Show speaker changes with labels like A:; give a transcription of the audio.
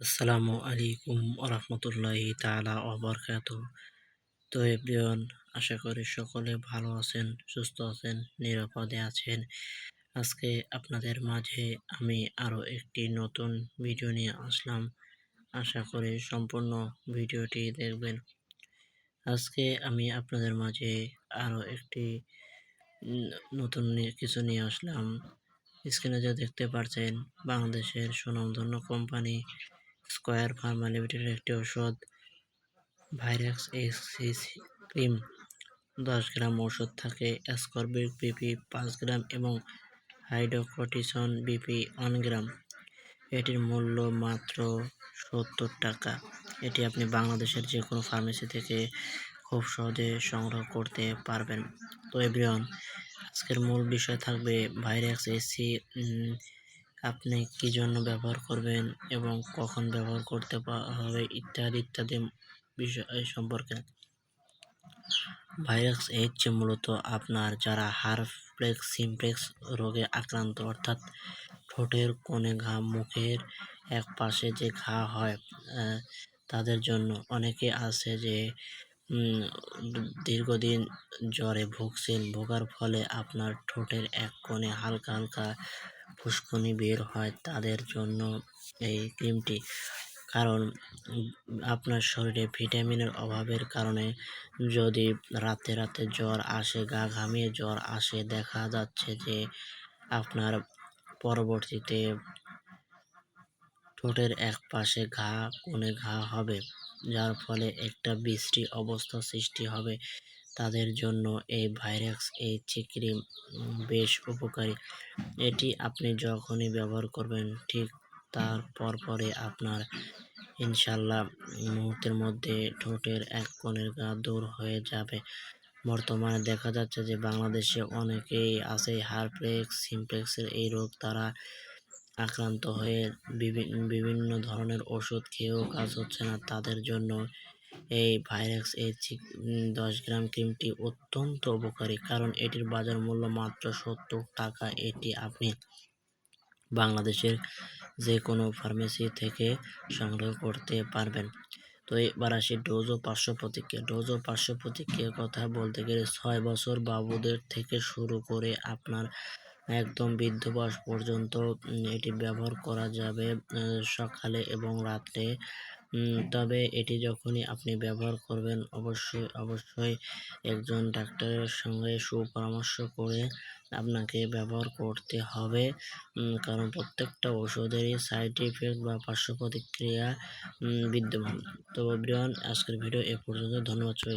A: আসসালামু আলাইকুম রহমতুল্লাহি তাআলা ওবরকাত তো এভরিওয়ান, আশা করি সকলে ভালো আছেন, সুস্থ আছেন, নিরাপদে আছেন। আজকে আপনাদের মাঝে আমি আরও একটি নতুন ভিডিও নিয়ে আসলাম। আশা করি সম্পূর্ণ ভিডিওটি দেখবেন। আজকে আমি আপনাদের মাঝে আরও একটি নতুন কিছু নিয়ে আসলাম। স্ক্রিনে যা দেখতে পাচ্ছেন বাংলাদেশের সুনামধন্য কোম্পানি স্কয়ার ফার্মা লিমিটেডের একটি ওষুধ ভাইরাক্স এক্সিস ক্রিম, দশ গ্রাম ওষুধ থাকে। অ্যাসকরবিক বিপি, পাঁচ গ্রাম এবং হাইড্রোকটিসন বিপি, ওয়ান গ্রাম। এটির মূল্য মাত্র সত্তর টাকা। এটি আপনি বাংলাদেশের যে কোনো ফার্মেসি থেকে খুব সহজে সংগ্রহ করতে পারবেন। তো এভরিওয়ান, আজকের মূল বিষয় থাকবে ভাইরাক্স এসি আপনি কি জন্য ব্যবহার করবেন এবং কখন ব্যবহার করতে হবে ইত্যাদি ইত্যাদি বিষয় সম্পর্কে? ভাইরাস হচ্ছে মূলত আপনার যারা হারফ্লেক্স সিমপ্লেক্স রোগে আক্রান্ত, অর্থাৎ ঠোঁটের কোণে ঘা, মুখের এক পাশে যে ঘা হয় তাদের জন্য অনেকে আছে যে দীর্ঘদিন জ্বরে ভুগছেন। ভোগার ফলে আপনার ঠোঁটের এক কোণে হালকা হালকা ফুসকুনি বের হয় তাদের জন্য এই ক্রিমটি। কারণ, আপনার শরীরে ভিটামিনের অভাবের কারণে যদি রাতে রাতে জ্বর আসে, গা ঘামিয়ে জ্বর আসে, দেখা যাচ্ছে যে আপনার পরবর্তীতে ঠোঁটের এক পাশে ঘা, কোণে ঘা হবে। যার ফলে একটা বৃষ্টি অবস্থা সৃষ্টি হবে। তাদের জন্য এই ভাইরাক্স এই চিক্রিম বেশ উপকারী। এটি আপনি যখনই ব্যবহার করবেন, ঠিক তার পরে আপনার ইনশাল্লাহ মুহূর্তের মধ্যে ঠোঁটের এক কোণের গা দূর হয়ে যাবে। বর্তমানে দেখা যাচ্ছে যে বাংলাদেশে অনেকেই আছে হারপ্লেক্স, সিমপ্লেক্সের এই রোগ, তারা আক্রান্ত হয়ে বিভিন্ন ধরনের ওষুধ খেয়েও কাজ হচ্ছে না। তাদের জন্য এই ভাইরাক্স এই দশ গ্রাম ক্রিমটি অত্যন্ত উপকারী, কারণ এটির বাজার মূল্য মাত্র সত্তর টাকা। এটি আপনি বাংলাদেশের যে কোনো ফার্মেসি থেকে সংগ্রহ করতে পারবেন। তো এবার আসি ডোজ ও পার্শ্ব প্রতিক্রিয়া। ডোজ ও পার্শ্ব প্রতিক্রিয়ার কথা বলতে গেলে ছয় বছর বাবুদের থেকে শুরু করে আপনার একদম বৃদ্ধ বয়স পর্যন্ত এটি ব্যবহার করা যাবে সকালে এবং রাত্রে তবে এটি যখনই আপনি ব্যবহার করবেন, অবশ্যই অবশ্যই একজন ডাক্তারের সঙ্গে সুপরামর্শ করে আপনাকে ব্যবহার করতে হবে। কারণ প্রত্যেকটা ওষুধেরই সাইড ইফেক্ট বা পার্শ্ব প্রতিক্রিয়া বিদ্যমান। তো ব্রিয়ন আজকের ভিডিও এ পর্যন্ত। ধন্যবাদ